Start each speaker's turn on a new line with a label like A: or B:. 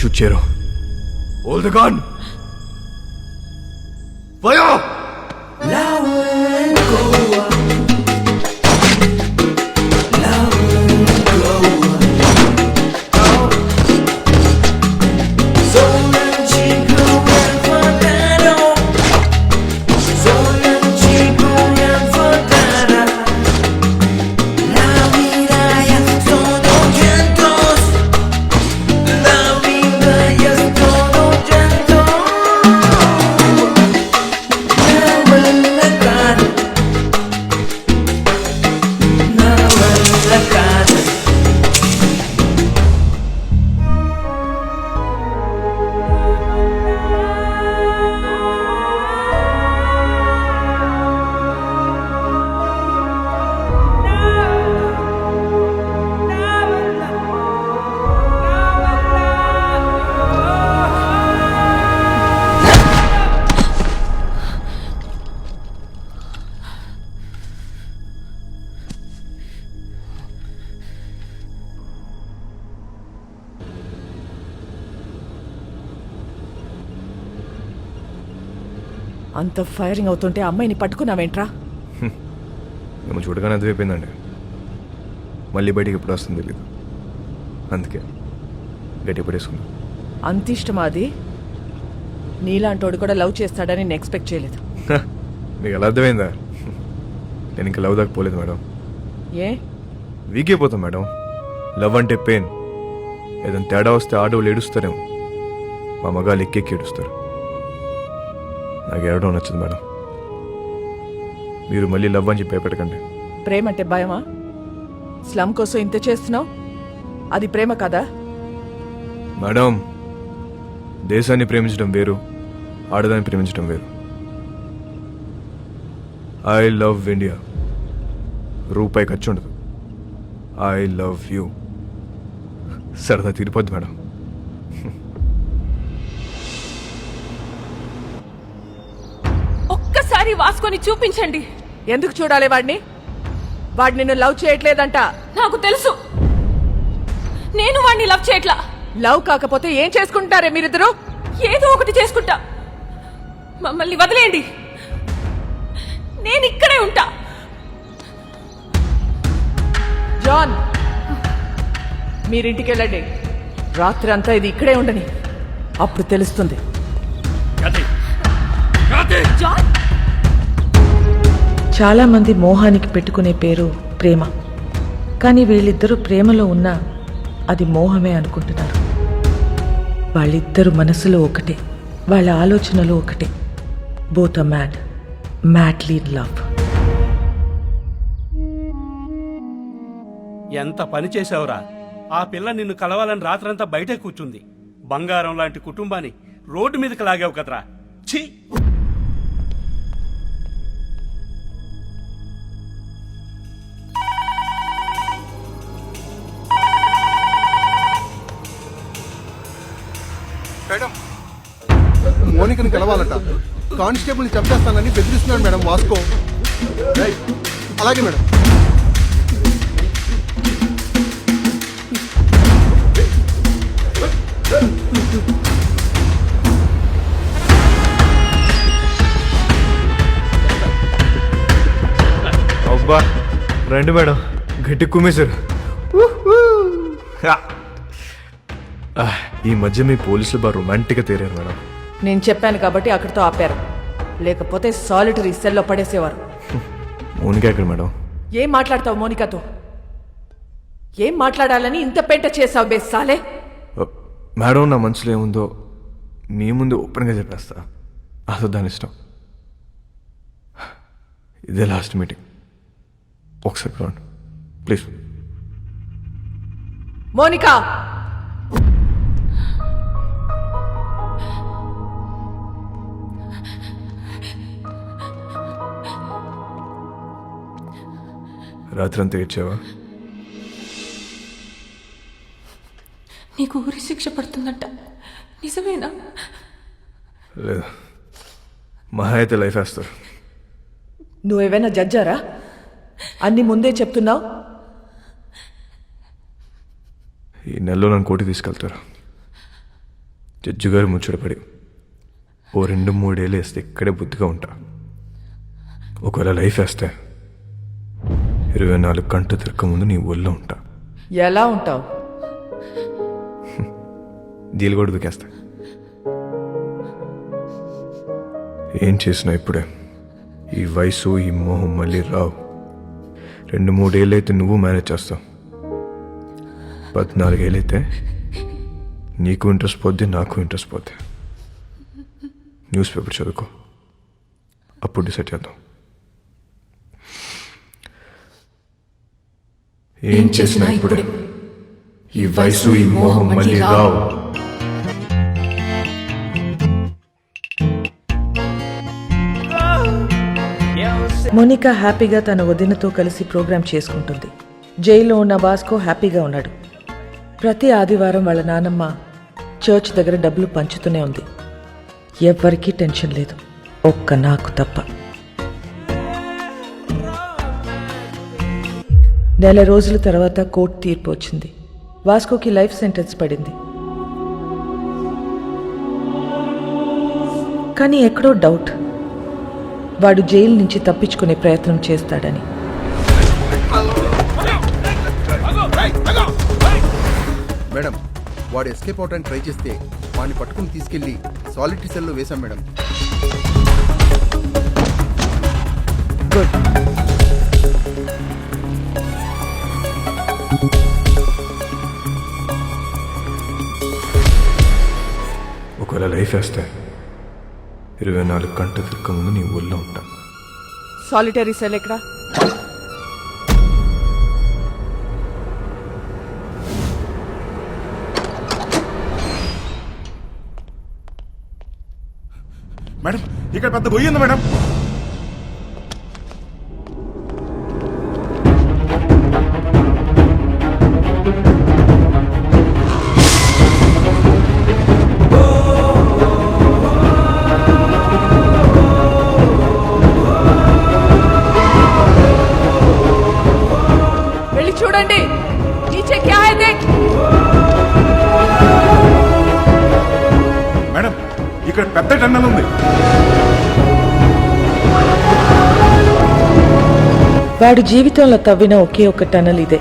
A: Shoot చేయరు. All the gun fire
B: అంత firing అవుతుంటే అమ్మాయిని పట్టుకున్నావేంట్రా?
A: మేము చూడగానే అర్థమైపోయిందండి మళ్ళీ బయటికి ఎప్పుడు వస్తుంది తెలీదు. అందుకే గట్టి పడేసుకున్నాం.
B: అంత ఇష్టమా అది? నీలాంటోడు కూడా లవ్ చేస్తాడని నేను ఎక్స్పెక్ట్ చేయలేదు.
A: మీకు ఎలా అర్థమైందా? నేను ఇంకా లవ్ దాకా పోలేదు మేడం.
B: ఏ?
A: వీక్ అయిపోతాం మేడం. లవ్ అంటే పెయిన్. ఏదైనా తేడా వస్తే ఆడవాళ్ళు ఏడుస్తారేమో. మా మగాళ్ళు ఎక్కెక్కి ఏడుస్తారు. నాకు ఏడవడం నచ్చదు మేడం. మీరు మళ్ళీ లవ్ అని చెప్పి భయపెట్టకండి.
B: ప్రేమ అంటే భయమా? స్లమ్ కోసం ఇంత చేస్తున్నావు? అది ప్రేమ కదా?
A: మేడం దేశాన్ని ప్రేమించడం వేరు ఆడదాన్ని ప్రేమించడం వేరు. ఐ లవ్ ఇండియా రూపాయి ఖర్చు ఉండదు. ఐ లవ్ యూ సరదా తీరిపోద్ది మేడం.
C: ఒక్కసారి వాసుకొని చూపించండి.
B: ఎందుకు చూడాలి వాడిని వాడు నిన్ను లవ్ చేయట్లేదంట.
C: నాకు తెలుసు. నేను వాడిని లవ్ చేయట్లా.
B: లవ్ కాకపోతే ఏం చేసుకుంటారే మీరిద్దరు?
C: ఏదో ఒకటి చేసుకుంటా. మమ్మల్ని వదిలేయండి. నేను ఇక్కడే ఉంటా.
B: జాన్ మీరింటికి వెళ్ళండి రాత్రి అంతా ఇది ఇక్కడే ఉండని. అప్పుడు తెలుస్తుంది.
C: జాన్!
D: చాలామంది మోహానికి పెట్టుకునే పేరు ప్రేమ. కానీ వీళ్ళిద్దరూ ప్రేమలో ఉన్నా అది మోహమే అనుకుంటున్నారు. వాళ్ళిద్దరు మనసులో ఒకటే వాళ్ళ ఆలోచనలు ఒకటే. Both uh mad mad love
E: ఎంత పని చేశావురా? ఆ పిల్ల నిన్ను కలవాలని రాత్రంతా బయటే కూర్చుంది. బంగారం లాంటి కుటుంబాన్ని రోడ్డు మీదకి లాగావు కదరా. ఛీ!
F: మోనికని కలవాలట కానిస్టేబుల్ని చంపేస్తానని బెదిరిస్తున్నాడు మేడం వాస్కో. అలాగే మేడం.
A: అబ్బా రండి మేడం. గట్టి కుమ్మేశారు ఈ మధ్య మీ పోలీసులు బాగా రొమాంటిక్గా తేరారు మేడం.
B: నేను చెప్పాను కాబట్టి అక్కడితో ఆపారు. లేకపోతే సాలిటరీ సెల్లో పడేసేవారు.
A: మౌనిక ఎక్కడ మేడం?
B: ఏం మాట్లాడతావు మోనికతో? ఏం మాట్లాడాలని ఇంత పెంట చేసావు బే సాలే
A: మేడం నా మనసులో ఏముందో మీ ముందు ఓపెన్గా చెప్పేస్తా. అసలు దాని ఇష్టం. ఇదే లాస్ట్ మీటింగ్ ఒకసారి ప్లీజ్
B: మోనికా!
A: రాత్రి అంతా ఏడ్చావా?
C: నీకు ఊరి శిక్ష పడుతుందంట. నిజమేనా?
A: లేదు మహా అయితే లైఫ్ వేస్తారు.
B: నువ్వేమైనా జడ్జారా? అన్ని ముందే చెప్తున్నావు?
A: ఈ నెలలో నన్ను కోటి తీసుకెళ్తారు. జడ్జి గారు ముచ్చటపడి ఓ రెండు మూడేళ్ళు వేస్తే ఇక్కడే బుద్ధిగా ఉంటా. ఒకవేళ లైఫ్ వేస్తే ఇరవై నాలుగు గంటలు తిరగక ముందు నీ ఒళ్ళో ఉంటా.
B: ఎలా ఉంటావు?
A: దీలు కూడా దుకేస్తా ఏం చేసినా ఇప్పుడే. ఈ వయసు ఈ మోహం మళ్ళీ రావు. రెండు మూడేళ్ళైతే నువ్వు మేనేజ్ చేస్తావు. పద్నాలుగేళ్ళైతే నీకు ఇంట్రెస్ట్ పోద్ది నాకు ఇంట్రెస్ట్ పోద్ది. న్యూస్ పేపర్ చదువుకో. అప్పుడు డిసైడ్ చేద్దాం. ఏం చేసినా ఇప్పుడే. ఈ వయసు ఈ మోహం మళ్ళీ రావు.
D: మోనికా హ్యాపీగా తన వదినతో కలిసి ప్రోగ్రాం చేసుకుంటుంది. జైల్లో ఉన్న వాస్కో హ్యాపీగా ఉన్నాడు. ప్రతి ఆదివారం వాళ్ళ నానమ్మ చర్చ్ దగ్గర డబ్బులు పంచుతూనే ఉంది. ఎవ్వరికీ టెన్షన్ లేదు. ఒక్క నాకు తప్ప. నెల రోజుల తర్వాత కోర్టు తీర్పు వచ్చింది. వాస్కోకి లైఫ్ సెంటెన్స్ పడింది. కానీ ఎక్కడో డౌట్. వాడు జైలు నుంచి తప్పించుకునే ప్రయత్నం చేస్తాడని.
F: మేడం వాడు ఎస్కేప్ అవడానికి ట్రై చేస్తే వాడిని పట్టుకుని తీసుకెళ్ళి సాలిటరీ సెల్లో వేశాం మేడం.
D: గుడ్.
A: ఒకవేళ లైఫ్ వేస్తే ఇరవై నాలుగు గంటలు తిరగక ముందు నీ ఒళ్ళో ఉంటా.
B: సాలిటరీ సెల్ ఎక్కడ?
G: మేడం ఇక్కడ పెద్ద గొయ్యి ఉంది మేడం. పెద్ద టన్నెల్ ఉంది.
D: వాడు జీవితంలో తవ్విన ఒకే ఒక టనల్ ఇదే.